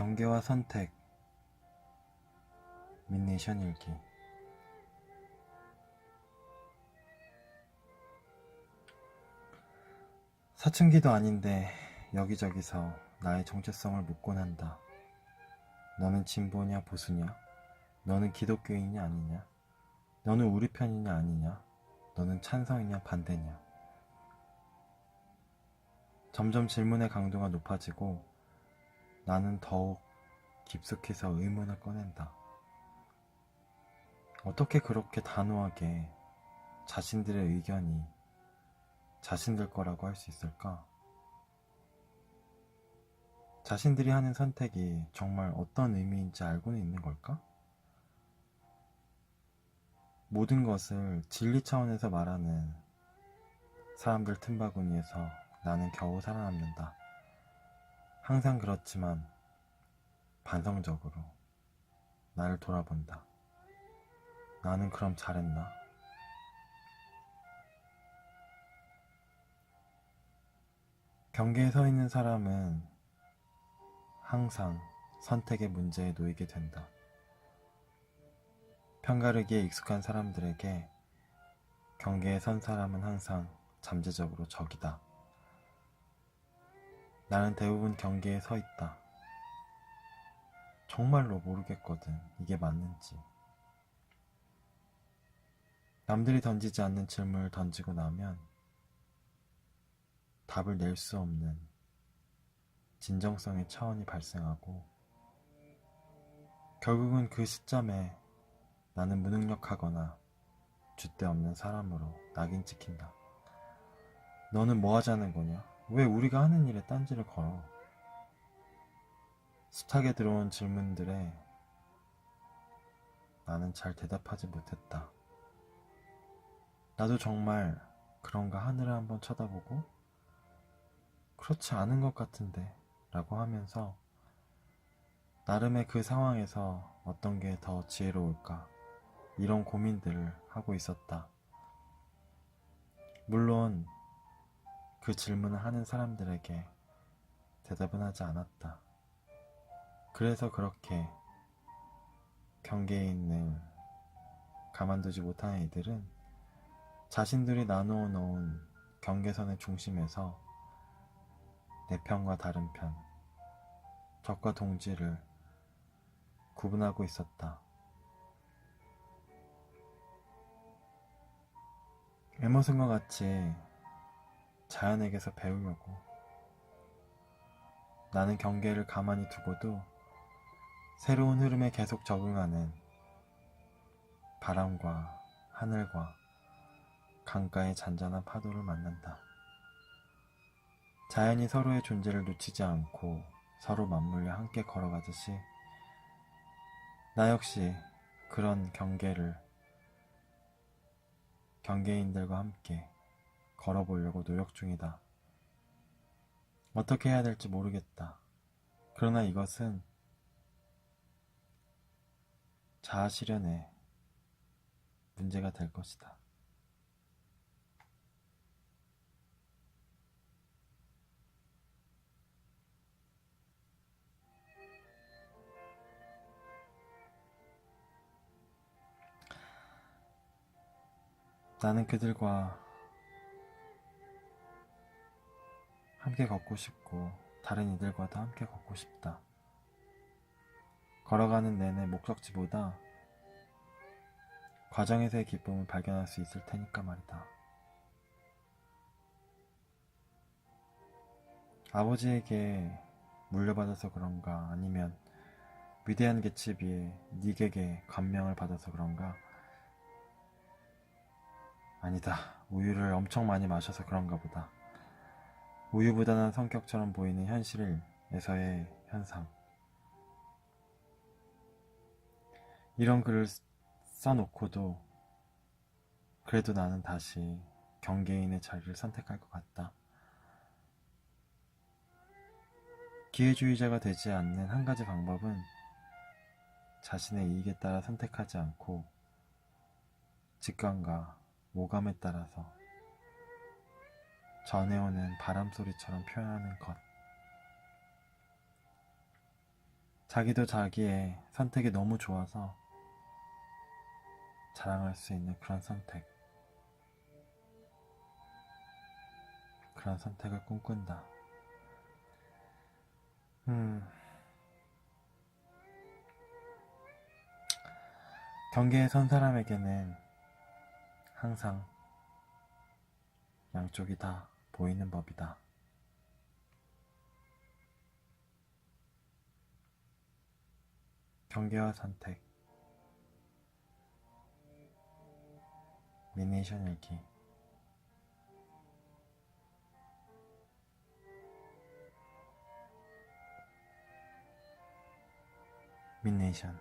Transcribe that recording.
경계와 선택 민네이션 일기 사춘기도 아닌데 여기저기서 나의 정체성을 묻곤 한다. 너는 진보냐 보수냐? 너는 기독교인이냐 아니냐? 너는 우리 편이냐 아니냐? 너는 찬성이냐 반대냐? 점점 질문의 강도가 높아지고 나는 더욱 깊숙이서 의문을 꺼낸다. 어떻게 그렇게 단호하게 자신들의 의견이 자신들 거라고 할 수 있을까? 자신들이 하는 선택이 정말 어떤 의미인지 알고는 있는 걸까? 모든 것을 진리 차원에서 말하는 사람들 틈바구니에서 나는 겨우 살아남는다. 항상 그렇지만 반성적으로 나를 돌아본다. 나는 그럼 잘했나? 경계에 서 있는 사람은 항상 선택의 문제에 놓이게 된다. 편가르기에 익숙한 사람들에게 경계에 선 사람은 항상 잠재적으로 적이다. 나는 대부분 경계에 서 있다. 정말로 모르겠거든. 이게 맞는지. 남들이 던지지 않는 질문을 던지고 나면 답을 낼 수 없는 진정성의 차원이 발생하고 결국은 그 시점에 나는 무능력하거나 줏대 없는 사람으로 낙인 찍힌다. 너는 뭐 하자는 거냐? 왜 우리가 하는 일에 딴지를 걸어? 숱하게 들어온 질문들에 나는 잘 대답하지 못했다. 나도 정말 그런가 하늘을 한번 쳐다보고 그렇지 않은 것 같은데 라고 하면서 나름의 그 상황에서 어떤 게 더 지혜로울까 이런 고민들을 하고 있었다. 물론 그 질문을 하는 사람들에게 대답은 하지 않았다. 그래서 그렇게 경계인을 가만두지 못하는 이들은 자신들이 나누어 놓은 경계선의 중심에서 내 편과 다른 편, 적과 동지를 구분하고 있었다. 에머슨과 같이 자연에게서 배우려고 나는 경계를 가만히 두고도 새로운 흐름에 계속 적응하는 바람과 하늘과 강가의 잔잔한 파도를 만난다. 자연이 서로의 존재를 놓치지 않고 서로 맞물려 함께 걸어가듯이 나 역시 그런 경계를 경계인들과 함께 걸어보려고 노력 중이다. 어떻게 해야 될지 모르겠다. 그러나 이것은 자아 실현의 문제가 될 것이다. 나는 그들과 함께 걷고 싶고 다른 이들과도 함께 걷고 싶다. 걸어가는 내내 목적지보다 과정에서의 기쁨을 발견할 수 있을 테니까 말이다. 아버지에게 물려받아서 그런가 아니면 위대한 개츠비의 닉에게 감명을 받아서 그런가 아니다. 우유를 엄청 많이 마셔서 그런가 보다. 우유보다는 성격처럼 보이는 현실에서의 현상. 이런 글을 써놓고도 그래도 나는 다시 경계인의 자리를 선택할 것 같다. 기회주의자가 되지 않는 한 가지 방법은 자신의 이익에 따라 선택하지 않고 직감과 오감에 따라서 전해오는 바람 소리처럼 표현하는 것. 자기도 자기의 선택이 너무 좋아서 자랑할 수 있는 그런 선택. 그런 선택을 꿈꾼다. 음. 경계에 선 사람에게는 항상 양쪽이 다 보이는 법이다. 경계와 선택. 미네이션 일기. 미네이션.